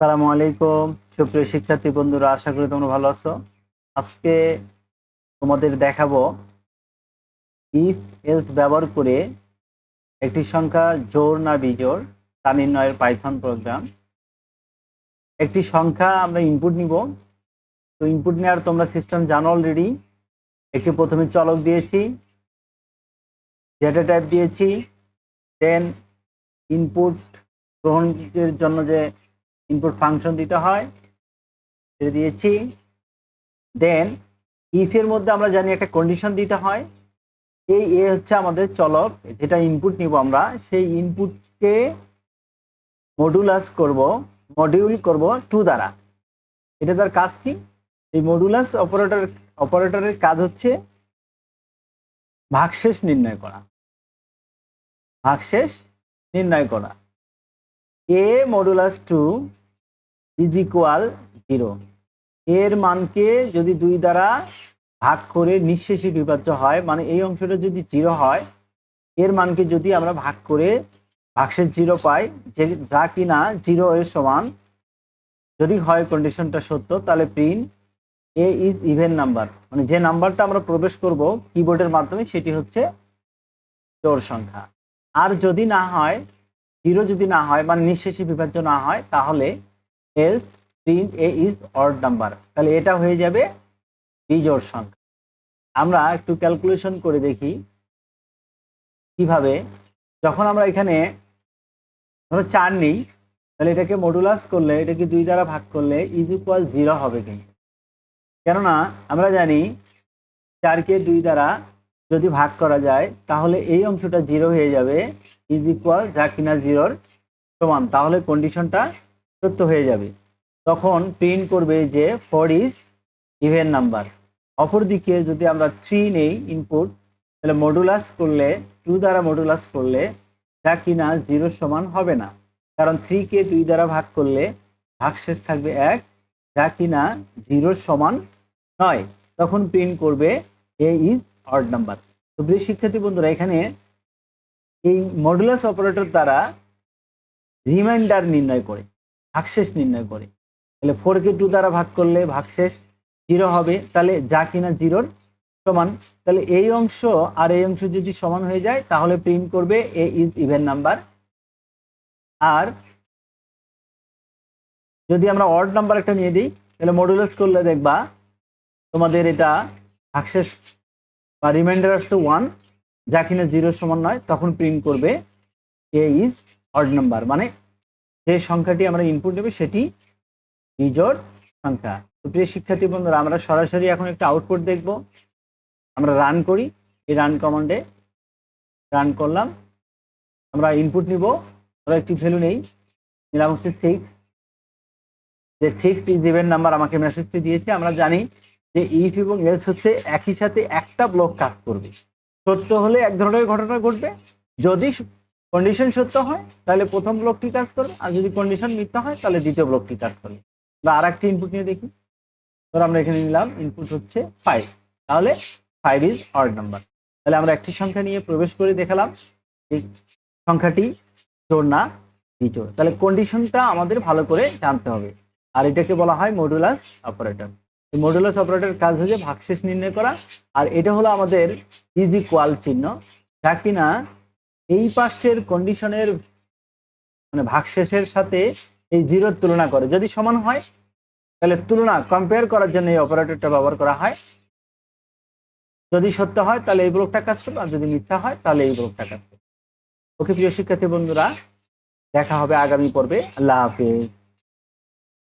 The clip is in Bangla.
সালামু আলাইকুম। সুপ্রিয় শিক্ষার্থী বন্ধুরা, আশা করি তোমরা ভালো আছো। আজকে তোমাদের দেখাবো ইফ এলস ব্যবহার করে একটি সংখ্যা জোর না বিজোড় তা নির্ণয়ের পাইথন প্রোগ্রাম একটি সংখ্যা আমরা ইনপুট নিব। তো ইনপুট নেওয়ার তোমরা সিস্টেম জানো অলরেডি একটি প্রথমে চলক দিয়েছি ডেটা টাইপ দিয়েছি দেন ইনপুট গ্রহণের জন্য যে ইনপুট ফাংশন দিতে হয় সেটা দিয়েছি। দেন ইফের মধ্যে আমরা জানি একটা কন্ডিশন দিতে হয়, এই এ হচ্ছে আমাদের চলক, যেটা ইনপুট নিব আমরা, সেই ইনপুটকে মডুলাস করব মডিউল করব টু দ্বারা। এটা তার কাজ কি? এই মডুলাস অপারেটর অপারেটরের কাজ হচ্ছে ভাগশেষ নির্ণয় করা। ভাগশেষ নির্ণয় করা। A modulus two is equal zero এর মানকে যদি দুই দ্বারা ভাগ করে নিঃশেষে বিভাজ্য হয় মানে এই অংশটা যদি জিরো হয় এর মানকে যদি আমরা ভাগ করে ভাগশেষ জিরো পাই, যে যা কিনা জিরো এর সমান, যদি হয় কন্ডিশনটা সত্য, তাহলে print A is even number মানে যে নাম্বারটা আমরা প্রবেশ করব কিবোর্ডের মাধ্যমে, সেটি হচ্ছে জোড় সংখ্যা। আর যদি না হয় জিরো যদি না হয় মানে নিঃশেষে বিভাজ্য না হয়, তাহলে else print A is odd number তাহলে এটা হয়ে যাবে বিজোড় সংখ্যা। আমরা একটু ক্যালকুলেশন করে দেখি কীভাবে। যখন আমরা এখানে ধরো চার নেই, তাহলে এটাকে মডুলাস করলে, এটাকে দুই দ্বারা ভাগ করলে ইজ ইকুয়াল জিরো হবে কিন্তু। কেননা আমরা জানি চারকে দুই দ্বারা যদি ভাগ করা যায়, তাহলে এই অংশটা জিরো হয়ে যাবে ইজ ইকুয়াল যা কিনা জিরোর সমান। তাহলে কন্ডিশনটা সত্য হয়ে যাবে। তখন প্রিন্ট করবে যে ফোর ইজ ইভেন নাম্বার অপরদিকে যদি আমরা থ্রি নেই ইনপুট তাহলে মডুলাস করলে টু দ্বারা মডুলাস করলে যা কিনা জিরোর সমান হবে না। কারণ থ্রিকে দুই দ্বারা ভাগ করলে ভাগশেষ থাকবে এক, যা কিনা জিরোর সমান নয়। তখন প্রিন্ট করবে এ ইজ অড নাম্বার তো প্রিয় শিক্ষার্থী বন্ধুরা, এখানে এই মডুলাস অপারেটর দ্বারা রিমাইন্ডার নির্ণয় করে, ভাগশেষ নির্ণয় করে। তাহলে ফোর কে টু দ্বারা ভাগ করলে ভাগশেষ জিরো হবে, তাহলে যা কিনা জিরোর সমান। তাহলে এই অংশ আর এই অংশ যদি সমান হয়ে যায়, তাহলে প্রিন্ট করবে এ ইজ ইভেন নাম্বার আর যদি আমরা অড নাম্বার একটা নিয়ে দিই, তাহলে মডুলাস করলে দেখবা তোমাদের এটা ভাগশেষ বা রিমাইন্ডার আসছে ওয়ান যা কিনা জিরো সমান নয়, তখন প্রিন্ট করবে এ ইজ অড নাম্বার মানে যে সংখ্যাটি আমরা ইনপুট দেবে সেটি বিজোড় সংখ্যা। তো প্রিয় শিক্ষার্থী বন্ধুরা, আমরা সরাসরি এখন একটা আউটপুট দেখব। আমরা রান করি, এই রান কমান্ডে রান করলাম। আমরা ইনপুট নিব আমরা একটি ভ্যালু নেই, নিলাম হচ্ছে সিক্স যে সিক্স ইজ ইভেন নাম্বার আমাকে মেসেজটি দিয়েছে, আমরা জানি যে ইফ এবং এলস হচ্ছে একই সাথে একটা ব্লক কাজ করবে। সত্য হলে এক ধরনের ঘটনা ঘটবে। যদি কন্ডিশন সত্য হয়, তাহলে প্রথম ব্লকটি কাজ করবে। আর যদি কন্ডিশন মিথ্যা হয়, তাহলে দ্বিতীয় ব্লকটি কাজ করবে। বা আর একটি ইনপুট নিয়ে দেখি। ধর আমরা এখানে নিলাম ইনপুট হচ্ছে ফাইভ তাহলে ফাইভ ইজ অড নাম্বার তাহলে আমরা একটি সংখ্যা নিয়ে প্রবেশ করে দেখালাম। সংখ্যাটি জোর না বিজোড় তাহলে কন্ডিশনটা আমাদের ভালো করে জানতে হবে। আর এটাকে বলা হয় মডুলাস অপারেটর মডুলাস অপারেটর কাজ হচ্ছে ভাগশেষ নির্ণয় করা, আর এটা হলো আমাদের ইজ ইকুয়াল চিহ্ন। যা কিনা এই পাশের কন্ডিশনের মানে ভাগশেষের সাথে এই জিরোর তুলনা করে। যদি সমান হয়, তাহলে তুলনা কম্পেয়ার করার জন্য এই অপারেটরটা ব্যবহার করা হয়। যদি সত্য হয়, তাহলে এই ব্লকটা কাজ করবে, আর যদি মিথ্যা হয়, তাহলে এই ব্লকটা কাজ করবে। ওকে প্রিয় শিক্ষার্থী বন্ধুরা, দেখা হবে আগামী পর্বে। আল্লাহ হাফিজ।